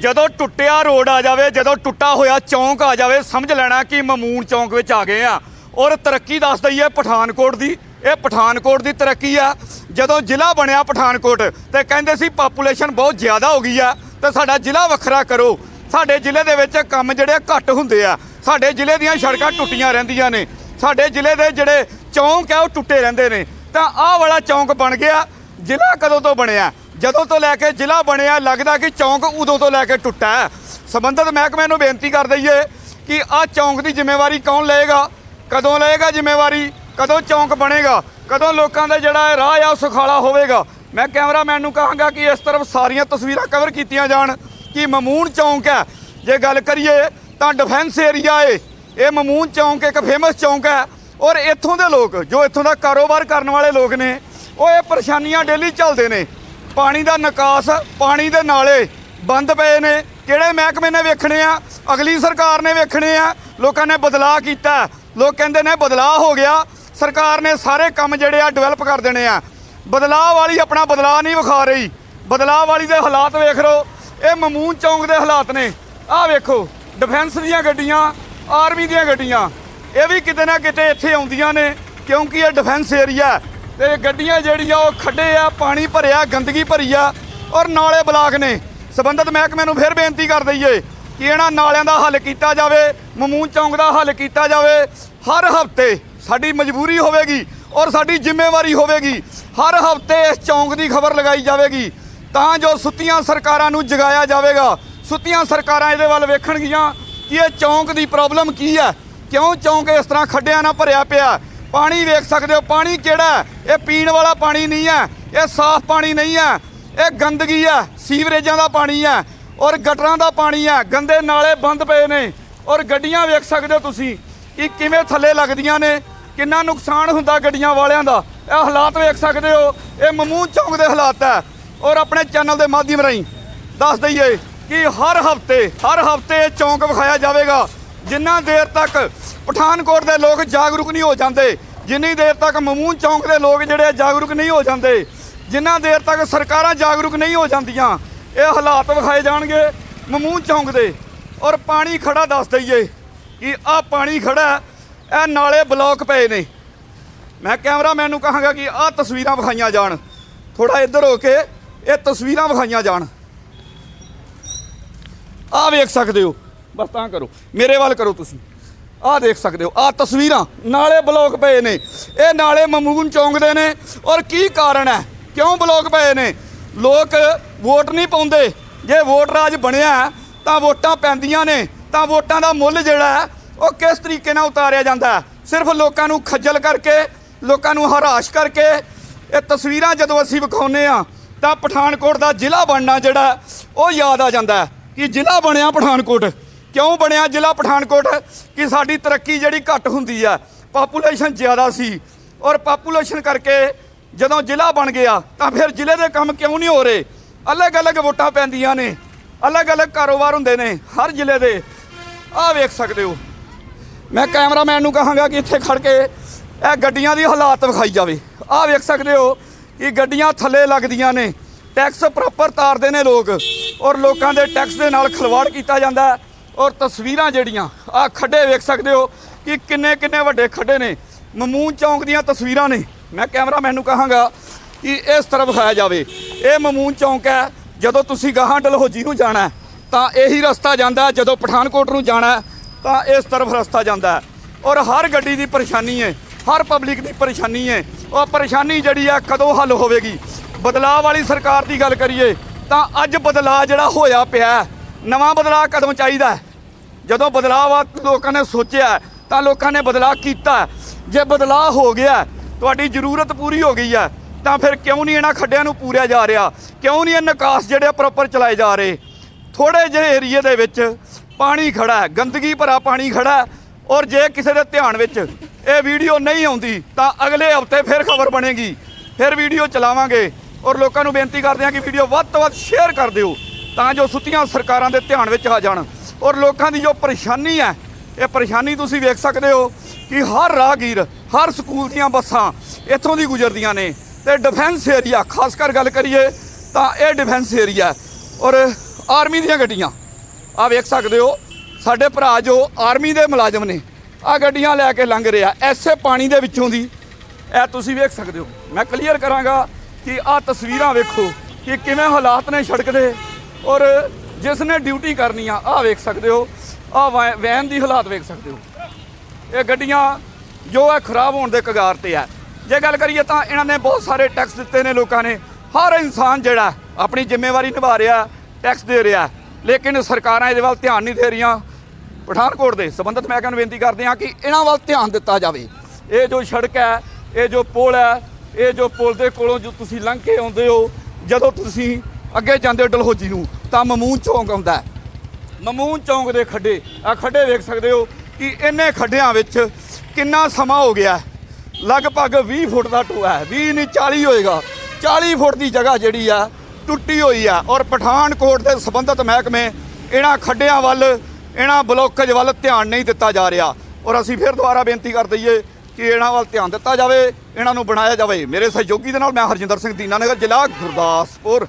ਜਦੋਂ ਟੁੱਟਿਆ ਰੋਡ ਆ ਜਾਵੇ, ਜਦੋਂ ਟੁੱਟਾ ਹੋਇਆ ਚੌਂਕ ਆ ਜਾਵੇ, ਸਮਝ ਲੈਣਾ ਕਿ ਮਮੂਨ ਚੌਂਕ ਵਿੱਚ ਆ ਗਏ ਆ। ਔਰ ਤਰੱਕੀ ਦੱਸ ਦਈਏ ਪਠਾਨਕੋਟ ਦੀ। ਇਹ ਪਠਾਨਕੋਟ ਦੀ ਤਰੱਕੀ ਆ। ਜਦੋਂ ਜ਼ਿਲ੍ਹਾ ਬਣਿਆ ਪਠਾਨਕੋਟ, ਤੇ ਕਹਿੰਦੇ ਸੀ ਪਾਪੂਲੇਸ਼ਨ ਬਹੁਤ ਜ਼ਿਆਦਾ ਹੋ ਗਈ ਆ, ਤੇ ਸਾਡਾ ਜ਼ਿਲ੍ਹਾ ਵੱਖਰਾ ਕਰੋ। ਸਾਡੇ ਜ਼ਿਲ੍ਹੇ ਦੇ ਵਿੱਚ ਕੰਮ ਜਿਹੜੇ ਆ ਘੱਟ ਹੁੰਦੇ ਆ। ਸਾਡੇ ਜ਼ਿਲ੍ਹੇ ਦੀਆਂ ਸੜਕਾਂ ਟੁੱਟੀਆਂ ਰਹਿੰਦੀਆਂ ਨੇ। ਸਾਡੇ ਜ਼ਿਲ੍ਹੇ ਦੇ ਜਿਹੜੇ ਚੌਂਕ ਆ, ਉਹ ਟੁੱਟੇ ਰਹਿੰਦੇ ਨੇ। ਤਾਂ ਆਹ ਵਾਲਾ ਚੌਂਕ ਬਣ ਗਿਆ। ਜ਼ਿਲ੍ਹਾ ਕਦੋਂ ਤੋਂ ਬਣਿਆ? ਜਦੋਂ ਤੋਂ ਲੈ ਕੇ ਜ਼ਿਲ੍ਹਾ ਬਣਿਆ, ਲੱਗਦਾ ਕਿ ਚੌਂਕ ਉਦੋਂ ਤੋਂ ਲੈ ਕੇ ਟੁੱਟਾ ਹੈ। ਸੰਬੰਧਿਤ ਮਹਿਕਮੇ ਨੂੰ ਬੇਨਤੀ ਕਰ ਦਈਏ ਕਿ ਆਹ ਚੌਂਕ ਦੀ ਜ਼ਿੰਮੇਵਾਰੀ ਕੌਣ ਲਏਗਾ, ਕਦੋਂ ਲਏਗਾ ਜ਼ਿੰਮੇਵਾਰੀ, ਕਦੋਂ ਚੌਂਕ ਬਣੇਗਾ, ਕਦੋਂ ਲੋਕਾਂ ਦਾ ਜਿਹੜਾ ਰਾਹ ਆ ਉਹ ਸੁਖਾਲਾ ਹੋਵੇਗਾ। ਮੈਂ ਕੈਮਰਾਮੈਨ ਨੂੰ ਕਹਾਂਗਾ ਕਿ ਇਸ ਤਰਫ ਸਾਰੀਆਂ ਤਸਵੀਰਾਂ ਕਵਰ ਕੀਤੀਆਂ ਜਾਣ ਕਿ ਮਮੂਨ ਚੌਂਕ ਹੈ। ਜੇ ਗੱਲ ਕਰੀਏ ਤਾਂ ਡਿਫੈਂਸ ਏਰੀਆ ਏ। ਇਹ ਮਮੂਨ ਚੌਂਕ ਇੱਕ ਫੇਮਸ ਚੌਂਕ ਹੈ ਔਰ ਇੱਥੋਂ ਦੇ ਲੋਕ, ਜੋ ਇੱਥੋਂ ਦਾ ਕਾਰੋਬਾਰ ਕਰਨ ਵਾਲੇ ਲੋਕ ਨੇ, ਉਹ ਇਹ ਪਰੇਸ਼ਾਨੀਆਂ ਡੇਲੀ ਚੱਲਦੇ ਨੇ। ਪਾਣੀ ਦਾ ਨਿਕਾਸ, ਪਾਣੀ ਦੇ ਨਾਲੇ ਬੰਦ ਪਏ ਨੇ। ਕਿਹੜੇ ਮਹਿਕਮੇ ਨੇ ਵੇਖਣੇ ਆ? ਅਗਲੀ ਸਰਕਾਰ ਨੇ ਵੇਖਣੇ ਆ। ਲੋਕਾਂ ਨੇ ਬਦਲਾਅ ਕੀਤਾ। ਲੋਕ ਕਹਿੰਦੇ ਨੇ ਬਦਲਾਅ ਹੋ ਗਿਆ। ਸਰਕਾਰ ਨੇ ਸਾਰੇ ਕੰਮ ਜਿਹੜੇ ਆ ਡਿਵੈਲਪ ਕਰ ਦੇਣੇ ਆ। ਬਦਲਾਅ ਵਾਲੀ ਆਪਣਾ ਬਦਲਾਅ ਨਹੀਂ ਵਿਖਾ ਰਹੀ। ਬਦਲਾਅ ਵਾਲੀ ਦੇ ਹਾਲਾਤ ਵੇਖ ਲਓ। ਇਹ ਮਮੂਨ ਚੌਂਕ ਦੇ ਹਾਲਾਤ ਨੇ। ਆਹ ਵੇਖੋ ਡਿਫੈਂਸ ਦੀਆਂ ਗੱਡੀਆਂ ਆਰਮੀ ਦੀਆਂ ਗੱਡੀਆਂ। ਇਹ ਵੀ ਕਿਤੇ ਨਾ ਕਿਤੇ ਇੱਥੇ ਆਉਂਦੀਆਂ ਨੇ, ਕਿਉਂਕਿ ਇਹ ਡਿਫੈਂਸ ਏਰੀਆ ਤੇ ਗੱਡੀਆਂ ਜਿਹੜੀਆਂ ਉਹ ਖੱਡੇ ਆ, ਪਾਣੀ ਭਰਿਆ, ਗੰਦਗੀ ਭਰੀ ਆ ਔਰ ਨਾਲੇ ਬਲਾਕ ਨੇ। ਸਬੰਧਤ ਮਹਿਕਮੇ ਨੂੰ ਫਿਰ ਬੇਨਤੀ ਕਰ ਦਈਏ ਕਿ ਇਹਨਾਂ ਨਾਲਿਆਂ ਦਾ ਹੱਲ ਕੀਤਾ ਜਾਵੇ, ਮਮੂਨ ਚੌਂਕ ਦਾ ਹੱਲ ਕੀਤਾ ਜਾਵੇ। ਹਰ ਹਫ਼ਤੇ ਸਾਡੀ ਮਜਬੂਰੀ ਹੋਵੇਗੀ ਔਰ ਸਾਡੀ ਜ਼ਿੰਮੇਵਾਰੀ ਹੋਵੇਗੀ। ਹਰ ਹਫ਼ਤੇ ਇਸ ਚੌਂਕ ਦੀ ਖਬਰ ਲਗਾਈ ਜਾਵੇਗੀ। ਤਾਂ ਜੋ ਸੁੱਤੀਆਂ ਸਰਕਾਰਾਂ ਨੂੰ ਜਗਾਇਆ ਜਾਵੇਗਾ। ਸੁੱਤੀਆਂ ਸਰਕਾਰਾਂ ਇਹਦੇ ਵੱਲ ਵੇਖਣਗੀਆਂ ਕਿ ਇਹ ਚੌਂਕ ਦੀ ਪ੍ਰੋਬਲਮ ਕੀ ਹੈ? ਕਿਉਂ ਚੌਂਕ ਇਸ ਤਰ੍ਹਾਂ ਖੱਡਿਆਂ ਨਾਲ ਭਰਿਆ ਪਿਆ? ਪਾਣੀ ਵੇਖ ਸਕਦੇ ਹੋ, ਪਾਣੀ ਕਿਹੜਾ ਇਹ ਪੀਣ ਵਾਲਾ ਪਾਣੀ ਨਹੀਂ ਹੈ, ਇਹ ਸਾਫ਼ ਪਾਣੀ ਨਹੀਂ ਹੈ, ਇਹ ਗੰਦਗੀ ਹੈ, ਸੀਵਰੇਜਾਂ ਦਾ ਪਾਣੀ ਹੈ ਔਰ ਗਟਰਾਂ ਦਾ ਪਾਣੀ ਹੈ, ਗੰਦੇ ਨਾਲੇ ਬੰਦ ਪਏ ਨੇ ਔਰ ਗੱਡੀਆਂ ਵੇਖ ਸਕਦੇ ਹੋ ਤੁਸੀਂ ਕਿ ਕਿਵੇਂ ਥੱਲੇ ਲੱਗਦੀਆਂ ਨੇ, ਕਿੰਨਾ ਨੁਕਸਾਨ ਹੁੰਦਾ ਗੱਡੀਆਂ ਵਾਲਿਆਂ ਦਾ, ਇਹ ਹਾਲਾਤ ਵੇਖ ਸਕਦੇ ਹੋ, ਇਹ ਮਮੂਨ ਚੌਂਕ ਦੇ ਹਾਲਾਤ ਹੈ ਔਰ ਆਪਣੇ ਚੈਨਲ ਦੇ ਮਾਧਿਅਮ ਰਾਹੀਂ ਦੱਸ ਦਈਏ ਕਿ ਹਰ ਹਫ਼ਤੇ ਹਰ ਹਫ਼ਤੇ ਇਹ ਚੌਂਕ ਵਿਖਾਇਆ ਜਾਵੇਗਾ। ਜਿੰਨਾ ਦੇਰ ਤੱਕ ਪਠਾਨਕੋਟ ਦੇ ਲੋਕ ਜਾਗਰੂਕ ਨਹੀਂ ਹੋ ਜਾਂਦੇ, ਜਿੰਨੀ ਦੇਰ ਤੱਕ ਮਮੂਨ ਚੌਂਕ ਦੇ ਲੋਕ ਜਿਹੜੇ ਜਾਗਰੂਕ ਨਹੀਂ ਹੋ ਜਾਂਦੇ, ਜਿੰਨਾ ਦੇਰ ਤੱਕ ਸਰਕਾਰਾਂ ਜਾਗਰੂਕ ਨਹੀਂ ਹੋ ਜਾਂਦੀਆਂ, ਇਹ ਹਾਲਾਤ ਵਿਖਾਏ ਜਾਣਗੇ ਮਮੂਨ ਚੌਂਕ ਦੇ। ਔਰ ਪਾਣੀ ਖੜਾ ਦੱਸ ਦਈਏ ਕਿ ਆਹ ਪਾਣੀ ਖੜਾ ਇਹ ਨਾਲੇ ਬਲੌਕ ਪਏ ਨੇ। ਮੈਂ ਕੈਮਰਾਮੈਨ ਨੂੰ ਕਹਾਂਗਾ ਕਿ ਆਹ ਤਸਵੀਰਾਂ ਵਿਖਾਈਆਂ ਜਾਣ। ਥੋੜਾ ਇੱਧਰ ਹੋ ਕੇ ਇਹ ਤਸਵੀਰਾਂ ਵਿਖਾਈਆਂ ਜਾਣ। ਆਹ ਵੇਖ ਸਕਦੇ ਹੋ। ਬਸ ਤਾਂ ਕਰੋ। ਮੇਰੇ ਵੱਲ ਕਰੋ ਤੁਸੀਂ। ਆਹ ਦੇਖ ਸਕਦੇ ਹੋ, ਆਹ ਤਸਵੀਰਾਂ ਨਾਲੇ ਬਲੌਕ ਪਏ ਨੇ। ਇਹ ਨਾਲੇ ਮਮੂਨ ਚੌਂਕ ਦੇ ਨੇ। ਔਰ ਕੀ ਕਾਰਨ ਹੈ? ਕਿਉਂ ਬਲੌਕ ਪਏ ਨੇ? ਲੋਕ ਵੋਟ ਨਹੀਂ ਪਾਉਂਦੇ। ਜੇ ਵੋਟ ਰਾਜ ਬਣਿਆ ਤਾਂ ਵੋਟਾਂ ਪੈਂਦੀਆਂ ਨੇ। ਤਾਂ ਵੋਟਾਂ ਦਾ ਮੁੱਲ ਜਿਹੜਾ ਉਹ ਕਿਸ ਤਰੀਕੇ ਨਾਲ ਉਤਾਰਿਆ ਜਾਂਦਾ ਸਿਰਫ ਲੋਕਾਂ ਨੂੰ ਖੱਜਲ ਕਰਕੇ, ਲੋਕਾਂ ਨੂੰ ਹਰਾਸ਼ ਕਰਕੇ। ਇਹ ਤਸਵੀਰਾਂ ਜਦੋਂ ਅਸੀਂ ਵਿਖਾਉਂਦੇ ਆ ਤਾਂ ਪਠਾਨਕੋਟ ਦਾ ਜ਼ਿਲ੍ਹਾ ਬਣਨਾ ਜਿਹੜਾ, ਉਹ ਯਾਦ ਆ ਜਾਂਦਾ ਕਿ ਜ਼ਿਲ੍ਹਾ ਬਣਿਆ ਪਠਾਨਕੋਟ। ਕਿਉਂ ਬਣਿਆ ਜ਼ਿਲ੍ਹਾ ਪਠਾਨਕੋਟ? ਕਿ ਸਾਡੀ ਤਰੱਕੀ ਜਿਹੜੀ ਘੱਟ ਹੁੰਦੀ ਆ ਪਾਪੂਲੇਸ਼ਨ ਜ਼ਿਆਦਾ ਸੀ। ਔਰ ਪਾਪੂਲੇਸ਼ਨ ਕਰਕੇ ਜਦੋਂ ਜ਼ਿਲ੍ਹਾ ਬਣ ਗਿਆ, ਤਾਂ ਫਿਰ ਜ਼ਿਲ੍ਹੇ ਦੇ ਕੰਮ ਕਿਉਂ ਨਹੀਂ ਹੋ ਰਹੇ? ਅਲੱਗ-ਅਲੱਗ ਵੋਟਾਂ ਪੈਂਦੀਆਂ ਨੇ, ਅਲੱਗ-ਅਲੱਗ ਕਾਰੋਬਾਰ ਹੁੰਦੇ ਨੇ, ਹਰ ਜ਼ਿਲ੍ਹੇ ਦੇ। ਆਹ ਵੇਖ ਸਕਦੇ ਹੋ। ਮੈਂ ਕੈਮਰਾਮੈਨ ਨੂੰ ਕਹਾਂਗਾ ਕਿ ਇੱਥੇ ਖੜ ਕੇ ਇਹ ਗੱਡੀਆਂ ਦੀ ਹਾਲਾਤ ਵਿਖਾਈ ਜਾਵੇ। ਆਹ ਵੇਖ ਸਕਦੇ ਹੋ ਕਿ ਗੱਡੀਆਂ ਥੱਲੇ ਲੱਗਦੀਆਂ ਨੇ। ਟੈਕਸ ਪ੍ਰੋਪਰ ਤਾਰਦੇ ਨੇ ਲੋਕ। ਔਰ ਲੋਕਾਂ ਦੇ ਟੈਕਸ ਦੇ ਨਾਲ ਖਿਲਵਾੜ ਕੀਤਾ ਜਾਂਦਾ। ਹੈ ਔਰ ਤਸਵੀਰਾਂ ਜਿਹੜੀਆਂ, ਆਹ ਖੱਡੇ ਵੇਖ ਸਕਦੇ ਹੋ ਕਿ ਕਿੰਨੇ ਕਿੰਨੇ ਵੱਡੇ ਖੱਡੇ ਨੇ। ਮਮੂਨ ਚੌਂਕ ਦੀਆਂ ਤਸਵੀਰਾਂ ਨੇ। ਮੈਂ ਕੈਮਰਾਮੈਨ ਨੂੰ ਕਹਾਂਗਾ ਕਿ ਇਸ ਤਰ੍ਹਾਂ ਵਿਖਾਇਆ ਜਾਵੇ। ਇਹ ਮਮੂਨ ਚੌਂਕ ਹੈ। ਜਦੋਂ ਤੁਸੀਂ ਗਾਹਾਂ ਡਲਹੌਜੀ ਨੂੰ ਜਾਣਾ ਤਾਂ ਇਹੀ ਰਸਤਾ ਜਾਂਦਾ ਜਦੋਂ ਪਠਾਨਕੋਟ ਨੂੰ ਜਾਣਾ ਤਾਂ ਇਸ ਤਰਫ ਰਸਤਾ ਜਾਂਦਾ ਔਰ ਹਰ ਗੱਡੀ ਦੀ ਪਰੇਸ਼ਾਨੀ ਹੈ, ਹਰ ਪਬਲਿਕ ਦੀ ਪਰੇਸ਼ਾਨੀ ਹੈ। ਉਹ ਪਰੇਸ਼ਾਨੀ ਜਿਹੜੀ ਆ ਕਦੋਂ ਹੱਲ ਹੋਵੇਗੀ? ਬਦਲਾਅ ਵਾਲੀ ਸਰਕਾਰ ਦੀ ਗੱਲ ਕਰੀਏ, ਤਾਂ ਅੱਜ ਬਦਲਾਅ ਜਿਹੜਾ ਹੋਇਆ ਪਿਆ ਨਵਾਂ ਬਦਲਾਅ ਕਦੋਂ ਚਾਹੀਦਾ ਜਦੋਂ ਬਦਲਾਅ ਵਾ ਲੋਕਾਂ ਨੇ ਸੋਚਿਆ ਤਾਂ ਲੋਕਾਂ ਨੇ ਬਦਲਾਅ ਕੀਤਾ ਜੇ ਬਦਲਾਅ ਹੋ ਗਿਆ ਤੁਹਾਡੀ ਜ਼ਰੂਰਤ ਪੂਰੀ ਹੋ ਗਈ ਹੈ, ਤਾਂ ਫਿਰ ਕਿਉਂ ਨਹੀਂ ਇਹਨਾਂ ਖੱਡਿਆਂ ਨੂੰ ਪੂਰਿਆ ਜਾ ਰਿਹਾ? ਕਿਉਂ ਨਹੀਂ ਇਹ ਨਿਕਾਸ ਜਿਹੜੇ ਪ੍ਰੋਪਰ ਚਲਾਏ ਜਾ ਰਹੇ? ਥੋੜੇ ਜਿਹੇ ਏਰੀਏ ਦੇ ਵਿੱਚ ਪਾਣੀ ਖੜਾ ਹੈ, ਗੰਦਗੀ ਭਰਾ ਪਾਣੀ ਖੜਾ ਹੈ, ਔਰ ਜੇ ਕਿਸੇ ਦੇ ਧਿਆਨ ਵਿੱਚ ਇਹ ਵੀਡੀਓ ਨਹੀਂ ਆਉਂਦੀ, ਤਾਂ ਅਗਲੇ ਹਫ਼ਤੇ ਫਿਰ ਖਬਰ ਬਣੇਗੀ। ਫਿਰ ਵੀਡੀਓ ਚਲਾਵਾਂਗੇ, ਔਰ ਲੋਕਾਂ ਨੂੰ ਬੇਨਤੀ ਕਰਦੇ ਹਾਂ ਕਿ ਵੀਡੀਓ ਵੱਧ ਤੋਂ ਵੱਧ ਸ਼ੇਅਰ ਕਰ ਦਿਓ, ਤਾਂ ਜੋ ਸੁੱਤੀਆਂ ਸਰਕਾਰਾਂ ਦੇ ਧਿਆਨ ਵਿੱਚ ਆ ਜਾਣ। ਔਰ ਲੋਕਾਂ ਦੀ ਜੋ ਪਰੇਸ਼ਾਨੀ ਹੈ, ਇਹ ਪਰੇਸ਼ਾਨੀ ਤੁਸੀਂ ਵੇਖ ਸਕਦੇ ਹੋ ਕਿ ਹਰ ਰਾਹਗੀਰ, ਹਰ ਸਕੂਲ ਦੀਆਂ ਬੱਸਾਂ ਇੱਥੋਂ ਦੀ ਗੁਜ਼ਰਦੀਆਂ ਨੇ। ਤੇ ਡਿਫੈਂਸ ਏਰੀਆ ਖਾਸ ਕਰ ਗੱਲ ਕਰੀਏ ਤਾਂ ਇਹ ਡਿਫੈਂਸ ਏਰੀਆ ਔਰ ਆਰਮੀ ਦੀਆਂ ਗੱਡੀਆਂ ਆ ਵੇਖ ਸਕਦੇ ਹੋ, ਸਾਡੇ ਭਰਾ ਜੋ ਆਰਮੀ ਦੇ ਮੁਲਾਜ਼ਮ ਨੇ ਆ ਗੱਡੀਆਂ ਲੈ ਕੇ ਲੰਘ ਰਿਹਾ, ਐਸੇ ਪਾਣੀ ਦੇ ਵਿੱਚੋਂ ਦੀ। ਇਹ ਤੁਸੀਂ ਵੇਖ ਸਕਦੇ ਹੋ। ਮੈਂ ਕਲੀਅਰ ਕਰਾਂਗਾ ਕਿ ਆ ਤਸਵੀਰਾਂ ਵੇਖੋ ਕਿ ਕਿਵੇਂ ਹਾਲਾਤ ਨੇ ਸੜਕ ਦੇ। ਔਰ ਜਿਸ ਨੇ ਡਿਊਟੀ ਕਰਨੀ ਆ ਆ ਵੇਖ ਸਕਦੇ ਹੋ। ਆ ਵੈਨ ਦੀ ਹਾਲਾਤ ਵੇਖ ਸਕਦੇ ਹੋ। ਇਹ ਗੱਡੀਆਂ ਜੋ ਹੈ ਖਰਾਬ ਹੋਣ ਦੇ ਕਗਾਰ ਤੇ ਹੈ ਜੇ ਗੱਲ ਕਰੀਏ ਤਾਂ ਇਹਨਾਂ ਨੇ ਬਹੁਤ ਸਾਰੇ ਟੈਕਸ ਦਿੱਤੇ ਨੇ ਲੋਕਾਂ ਨੇ। ਹਰ ਇਨਸਾਨ ਜਿਹੜਾ ਆਪਣੀ ਜ਼ਿੰਮੇਵਾਰੀ ਨਿਭਾ ਰਿਹਾ, ਟੈਕਸ ਦੇ ਰਿਹਾ। ਲੇਕਿਨ ਸਰਕਾਰਾਂ ਇਹਦੇ ਵੱਲ ਧਿਆਨ ਨਹੀਂ ਦੇ ਰਹੀਆਂ। ਪਠਾਨਕੋਟ ਦੇ ਸੰਬੰਧਿਤ ਮਹਿਕਮੇ ਨੂੰ ਬੇਨਤੀ ਕਰਦੇ ਹਾਂ ਕਿ ਇਹਨਾਂ ਵੱਲ ਧਿਆਨ ਦਿੱਤਾ ਜਾਵੇ। ਇਹ ਜੋ ਸੜਕ ਹੈ, ਇਹ ਜੋ ਪੁਲ ਹੈ, ਇਹ ਜੋ ਪੁਲ ਦੇ ਕੋਲੋਂ ਜੋ ਤੁਸੀਂ ਲੰਘ ਕੇ ਆਉਂਦੇ ਹੋ, ਜਦੋਂ ਤੁਸੀਂ ਅੱਗੇ ਜਾਂਦੇ ਹੋ ਡਲਹੌਜੀ ਨੂੰ ਤਾਂ ਮਮੂਨ ਚੌਂਕ ਆਉਂਦਾ ਮਮੂਨ ਚੌਂਕ ਦੇ ਖੱਡੇ ਆ ਖੱਡੇ ਵੇਖ ਸਕਦੇ ਹੋ ਕਿ ਇੰਨੇ ਖੱਡਿਆਂ ਵਿੱਚ ਕਿੰਨਾ ਸਮਾਂ ਹੋ ਗਿਆ ਲਗਭਗ 20 ਫੁੱਟ ਦਾ ਟੋਆ ਹੈ। 20 ਨਹੀਂ 40 ਹੋਏਗਾ। 40 ਫੁੱਟ ਦੀ ਜਗ੍ਹਾ ਜਿਹੜੀ ਆ, ਟੁੱਟੀ ਹੋਈ ਆ। ਔਰ ਪਠਾਨਕੋਟ ਦੇ ਸੰਬੰਧਿਤ ਮਹਿਕਮੇ ਇਹਨਾਂ ਖੱਡਿਆਂ ਵੱਲ, ਇਹਨਾਂ ਬਲੋਕੇਜ ਵੱਲ ਧਿਆਨ ਨਹੀਂ ਦਿੱਤਾ ਜਾ ਰਿਹਾ। ਔਰ ਅਸੀਂ ਫਿਰ ਦੁਬਾਰਾ ਬੇਨਤੀ ਕਰ ਦਈਏ ਕਿ ਇਹਨਾਂ ਵੱਲ ਧਿਆਨ ਦਿੱਤਾ ਜਾਵੇ, ਇਹਨਾਂ ਨੂੰ ਬਣਾਇਆ ਜਾਵੇ। ਮੇਰੇ ਸਹਿਯੋਗੀ ਦੇ ਨਾਲ ਮੈਂ ਹਰਜਿੰਦਰ ਸਿੰਘ ਦੀਨਾਨਗਰ, ਜ਼ਿਲ੍ਹਾ ਗੁਰਦਾਸਪੁਰ।